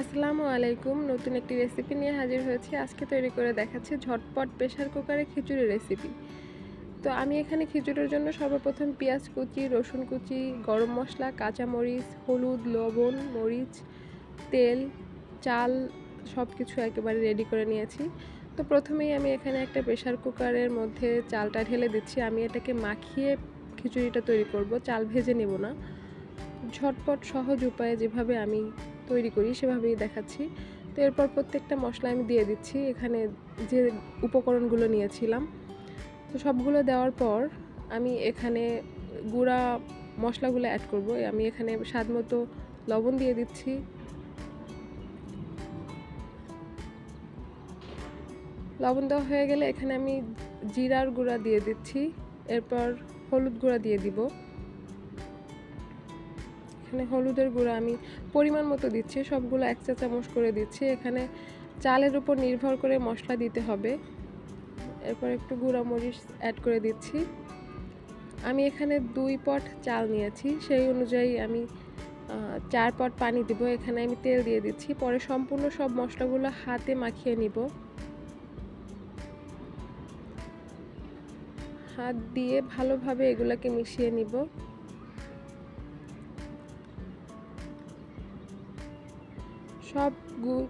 আসসালামু আলাইকুম, নতুন একটি রেসিপি নিয়ে হাজির হয়েছি। আজকে তৈরি করে দেখাচ্ছি ঝটপট প্রেশার কুকারে খিচুড়ি রেসিপি তো আমি এখানে খিচুড়ির জন্য সর্বপ্রথম পেঁয়াজ কুচি, রসুন কুচি, গরম মশলা, কাঁচামরিচ, হলুদ, লবণ, মরিচ, তেল, চাল সব কিছু একেবারে রেডি করে নিয়েছি। তো প্রথমেই আমি এখানে একটা প্রেশার কুকারের মধ্যে চালটা ঢেলে দিচ্ছি। আমি এটাকে মাখিয়ে খিচুড়িটা তৈরি করব। চাল ভেজে নেব না। ঝটপট সহজ উপায়ে যেভাবে আমি তৈরি করি, সেভাবেই দেখাচ্ছি। তো এরপর প্রত্যেকটা মশলা আমি দিয়ে দিচ্ছি। এখানে যে উপকরণগুলো নিয়েছিলাম, তো সবগুলো দেওয়ার পর আমি এখানে গুঁড়া মশলাগুলো অ্যাড করব। আমি এখানে স্বাদ মতো লবণ দিয়ে দিচ্ছি। লবণ দেওয়া হয়ে গেলে এখানে আমি জিরার গুঁড়া দিয়ে দিচ্ছি। এরপর হলুদ গুঁড়া দিয়ে দিব। এখানে হলুদের গুঁড়া আমি পরিমাণ মতো দিচ্ছি, সবগুলো এক চা চামচ করে দিচ্ছি। এখানে চালের উপর নির্ভর করে মশলা দিতে হবে। এরপর একটু গুঁড়া মরিচ অ্যাড করে দিচ্ছি। আমি এখানে দুই পট চাল নিয়েছি, সেই অনুযায়ী আমি চার পট পানি দিব। এখানে আমি তেল দিয়ে দিচ্ছি। পরে সম্পূর্ণ সব মশলাগুলো হাতে মাখিয়ে নিব। হাত দিয়ে ভালোভাবে এগুলোকে মিশিয়ে নিব। সব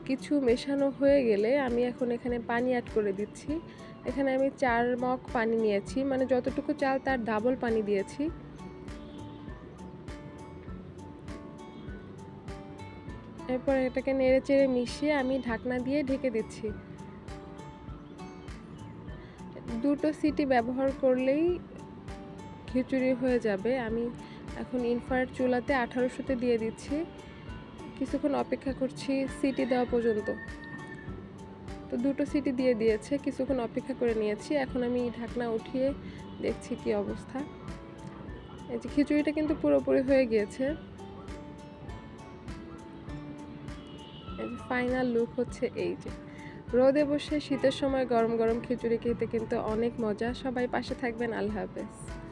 কিছু মেশানো হয়ে গেলে আমি এখন এখানে পানি অ্যাড করে দিচ্ছি। এখানে আমি চার মগ পানি নিয়েছি মানে যতটুকু চাল তার ডাবল পানি দিয়েছি। এরপর এটাকে নেড়ে চেড়ে মিশিয়ে আমি ঢাকনা দিয়ে ঢেকে দিচ্ছি। দুটো সিটি ব্যবহার করলেই খিচুড়ি হয়ে যাবে। আমি এখন ইনফ্রারেড চুলাতে আঠারোশোতে দিয়ে দিচ্ছি। কিছুক্ষণ অপেক্ষা করছি সিটি দেওয়া পর্যন্ত। তো দুটো সিটি দিয়ে দিয়েছে, কিছুক্ষণ অপেক্ষা করে নিয়েছি। এখন আমি ঢাকনা উঠিয়ে দেখছি কি অবস্থা। এই যে খিচুড়িটা কিন্তু পুরোপুরি হয়ে গিয়েছে। ফাইনাল লুক হচ্ছে এই যে। রোদে বসে শীতের সময় গরম গরম খিচুড়ি খেতে কিন্তু অনেক মজা। সবাই পাশে থাকবেন। আল্লাহ হাফেজ।